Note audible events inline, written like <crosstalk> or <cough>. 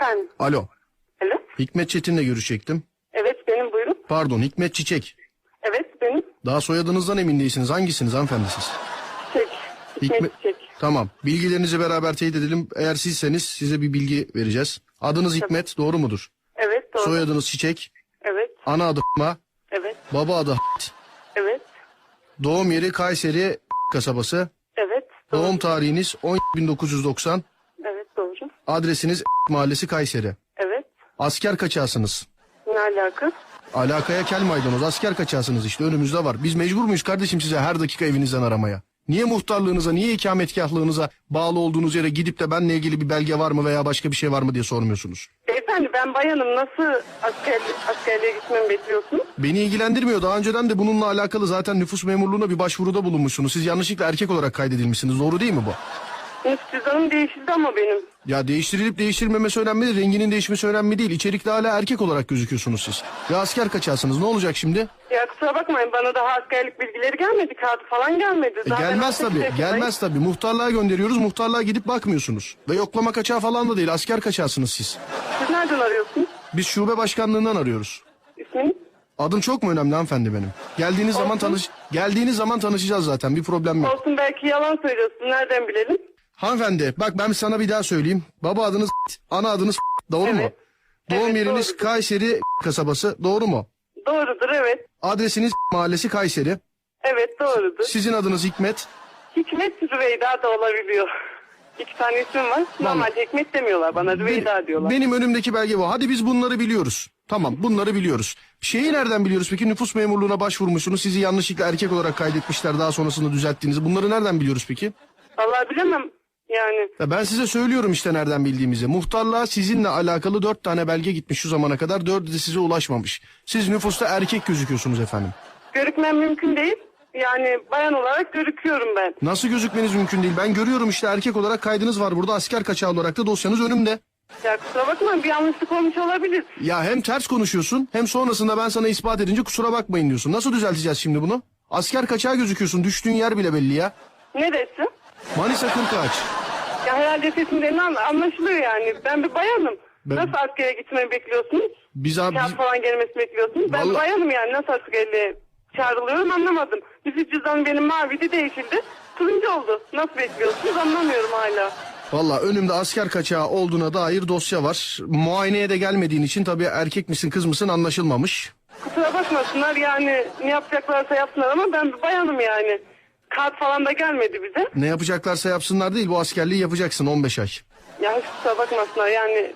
Efendim. Alo. Alo. Hikmet Çetin'le görüşecektim. Evet benim buyurun. Pardon Hikmet Çiçek. Evet benim. Daha soyadınızdan emin değilsiniz. Hangisiniz hanımefendi siz? Çiçek. Hikmet Çiçek. Tamam. Bilgilerinizi beraber teyit edelim. Eğer sizseniz size bir bilgi vereceğiz. Adınız Hikmet doğru mudur? Evet doğru. Soyadınız Çiçek. Evet. Ana adı Ma. Evet. Baba adı Evet. Doğum yeri Kayseri kasabası. Evet. Doğru. Doğum tarihiniz 10.1990. Evet doğru. Adresiniz <laughs> mahallesi Kayseri. Evet. Asker kaçağısınız. Ne alaka? Alakaya kel maydanoz asker kaçağısınız işte önümüzde var. Biz mecbur muyuz kardeşim size her dakika evinizden aramaya? Niye muhtarlığınıza, niye ikametgahlığınıza bağlı olduğunuz yere gidip de benle ilgili bir belge var mı veya başka bir şey var mı diye sormuyorsunuz? Beyefendi ben bayanım. Nasıl asker, askerliğe gitmemi bekliyorsunuz? Beni ilgilendirmiyor. Daha önceden de bununla alakalı zaten nüfus memurluğuna bir başvuruda bulunmuşsunuz. Siz yanlışlıkla erkek olarak kaydedilmişsiniz. Doğru değil mi bu? Nüfus cüzdanım değişildi ama benim. Ya değiştirilip değiştirilmemesi önemli değil. Renginin değişmesi önemli değil. İçerikte hala erkek olarak gözüküyorsunuz siz. Ya asker kaçağısınız. Ne olacak şimdi? Ya kusura bakmayın bana daha askerlik bilgileri gelmedi. Kağıt falan gelmedi. E Zaten gelmez 18 tabii. yaşındayım. Gelmez tabii. Muhtarlığa gönderiyoruz. Muhtarlığa gidip bakmıyorsunuz. Ve yoklama kaçağı falan da değil. Asker kaçağısınız siz. Siz nereden arıyorsunuz? Biz şube başkanlığından arıyoruz. İsminiz? Adım çok mu önemli hanımefendi benim? Geldiğiniz zaman tanış geldiğiniz zaman tanışacağız zaten. Bir problem yok. Olsun belki yalan söylüyorsun. Nereden bilelim? Hanımefendi bak ben sana bir daha söyleyeyim. Baba adınız ana adınız doğru mu? Evet. Doğum Evet, yeriniz doğrudur. Kayseri kasabası doğru mu? Doğrudur evet. Adresiniz mahallesi Kayseri. Evet doğrudur. Sizin adınız Hikmet. Hikmet Rüveyda da olabiliyor. İki tane isim var. Normalde Hikmet demiyorlar bana Rüveyda Benim- diyorlar. Benim önümdeki belge bu. Hadi biz bunları biliyoruz. Tamam bunları biliyoruz. Şeyi nereden biliyoruz peki? Nüfus memurluğuna başvurmuşsunuz. Sizi yanlışlıkla erkek olarak kaydetmişler. Daha sonrasında düzelttiğinizi. Bunları nereden biliyoruz peki? Vallahi bilemem yani. Ya ben size söylüyorum işte nereden bildiğimizi. Muhtarlığa sizinle alakalı dört tane belge gitmiş şu zamana kadar. Dördü de size ulaşmamış. Siz nüfusta erkek gözüküyorsunuz efendim. Görükmem mümkün değil. Yani bayan olarak görüküyorum ben. Nasıl gözükmeniz mümkün değil. Ben görüyorum işte erkek olarak kaydınız var burada. Asker kaçağı olarak da dosyanız önümde. Ya kusura bakma bir yanlışlık olmuş olabilir. Ya hem ters konuşuyorsun hem sonrasında ben sana ispat edince kusura bakmayın diyorsun. Nasıl düzelteceğiz şimdi bunu? Asker kaçağı gözüküyorsun. Düştüğün yer bile belli ya. Neresi? Manisa Kırkağaç. Ya herhalde sesimden an- anlaşılıyor yani. Ben bir bayanım. Ben- Nasıl askere gitmemi bekliyorsunuz? Biz abi Kağıt falan gelmesini bekliyorsunuz. Ben Vallahi- bayanım yani nasıl askerliğe çağrılıyorum anlamadım. Nüfus cüzdanım benim maviydi değişildi. Turuncu oldu. Nasıl bekliyorsunuz anlamıyorum hala. Valla önümde asker kaçağı olduğuna dair dosya var. Muayeneye de gelmediğin için tabii erkek misin kız mısın anlaşılmamış. Kusura bakmasınlar yani ne yapacaklarsa yapsınlar ama ben bir bayanım yani. Kağıt falan da gelmedi bize. Ne yapacaklarsa yapsınlar değil bu askerliği yapacaksın 15 ay. Ya kusura bakmasınlar yani